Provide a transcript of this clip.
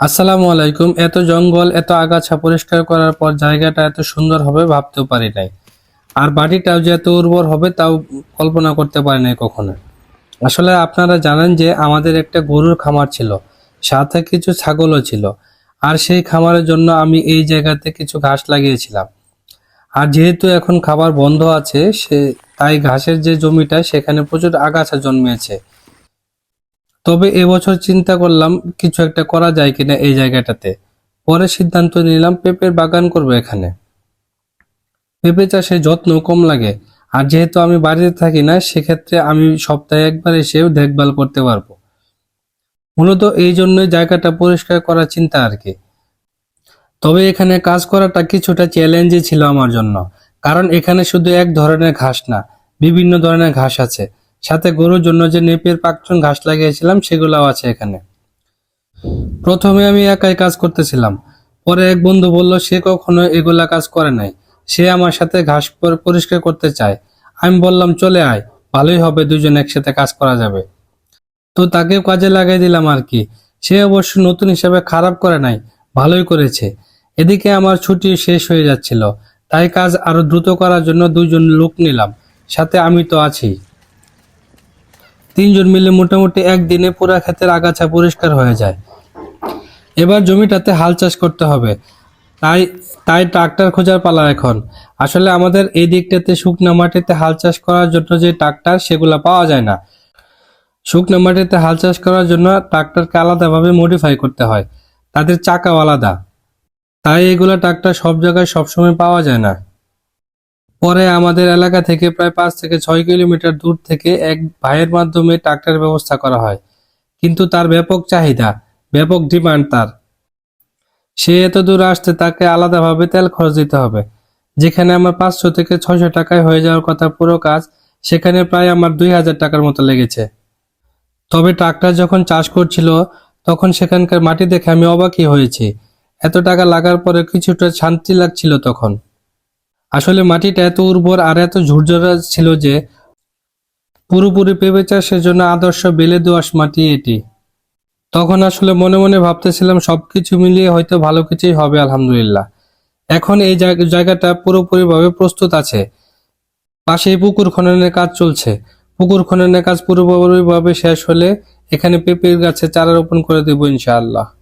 আসসালামু আলাইকুম। এত জঙ্গল, এত আগাছা পরিষ্কার করার পর জায়গাটা এত সুন্দর হবে ভাবতেও পারি নাই। আর বাড়িটাও যে এত উর্বর হবে, তাও কল্পনা করতে পারি নাই কখনো। আসলে আপনারা জানেন যে আমাদের একটা গরুর খামার ছিল, সাথে কিছু ছাগলও ছিল। আর সেই খামারের জন্য আমি এই জায়গাতে কিছু ঘাস লাগিয়েছিলাম। আর যেহেতু এখন খাবার বন্ধ আছে, সে তাই ঘাসের যে জমিটা, সেখানে প্রচুর আগাছা জন্মেছে। তবে এবছর চিন্তা করলাম কিছু একটা করা যায় কিনা এই জায়গাটাতে। পরে সিদ্ধান্ত নিলাম পেঁপের বাগান করব এখানে। পেঁপে চাষে যত্ন কম লাগে। আর যেহেতু আমি বাড়িতে থাকি না, সেক্ষেত্রে আমি সপ্তাহে একবার এসেও দেখভাল করতে পারব। মূলত এই জন্যই জায়গাটা পরিষ্কার করার চিন্তা আর কি। তবে এখানে কাজ করাটা কিছুটা চ্যালেঞ্জই ছিল আমার জন্য। কারণ এখানে শুধু এক ধরনের ঘাস না, বিভিন্ন ধরনের ঘাস আছে। সাথে গরুর জন্য যে নেপের পাকচন ঘাস লাগিয়েছিলাম, সেগুলোও আছে এখানে। প্রথমে আমি একাই কাজ করতেছিলাম। পরে এক বন্ধু বলল, সে কখনো এগুলা কাজ করে নাই। সে আমার সাথে ঘাস পরিষ্কার করতে চায়। আমি বললাম, চলে আয়, ভালোই হবে, দুজন একসাথে কাজ করা যাবে। তো তাকেও কাজে লাগাই দিলাম আর কি। সে অবশ্য নতুন হিসাবে খারাপ করে নাই, ভালোই করেছে। এদিকে আমার ছুটি শেষ হয়ে যাচ্ছিল। তাই কাজ আরও দ্রুত করার জন্য দুজন লোক নিলাম। সাথে আমি তো আছি। তিনজন মিলে মোটামুটি একদিনে পুরা ক্ষেতের আগাছা পরিষ্কার হয়ে যায়। এবার জমিটাতে হাল চাষ করতে হবে। তাই তাই ট্রাক্টর খোঁজার পালা এখন। আসলে আমাদের এই দিকটাতে শুকনো মাটিতে হাল চাষ করার জন্য যে ট্রাক্টর, সেগুলো পাওয়া যায় না। শুকনো মাটিতে হাল চাষ করার জন্য ট্রাক্টরকে আলাদাভাবে মডিফাই করতে হয়। তাদের চাকাও আলাদা। তাই এগুলা ট্রাক্টর সব জায়গায় সবসময় পাওয়া যায় না। পরে আমাদের এলাকা থেকে প্রায় পাঁচ থেকে ছয় কিলোমিটার দূর থেকে এক ভাইয়ের মাধ্যমে ট্রাক্টরের ব্যবস্থা করা হয়। কিন্তু তার ব্যাপক চাহিদা, ব্যাপক ডিমান্ড তার। সে এত দূর আসতে তাকে আলাদাভাবে তেল খরচ দিতে হবে। যেখানে আমার পাঁচশো থেকে ছয়শো টাকায় হয়ে যাওয়ার কথা পুরো কাজ, সেখানে প্রায় আমার দুই হাজার টাকার মতো লেগেছে। তবে ট্রাক্টর যখন চাষ করছিল, তখন সেখানকার মাটি দেখে আমি অবাকই হয়েছি। এত টাকা লাগার পরে কিছুটা শান্তি লাগছিল তখন। আসলে মাটিটা এত উর্বর আর এত ঝুরঝরা ছিল যে পুরোপুরি পেঁপে চাষের জন্য আদর্শ বেলে দোআঁশ মাটি এটি। তখন আসলে মনে মনে ভাবতেছিলাম সবকিছু মিলিয়ে হয়তো ভালো কিছুই হবে, আলহামদুলিল্লাহ। এখন এই জায়গা- জায়গাটা পুরোপুরিভাবে প্রস্তুত আছে। পাশেই পুকুর খননের কাজ চলছে। পুকুর খননের কাজ পুরোপুরিভাবে শেষ হলে এখানে পেঁপের গাছে চারা রোপণ করে দেবো ইনশাআল্লাহ।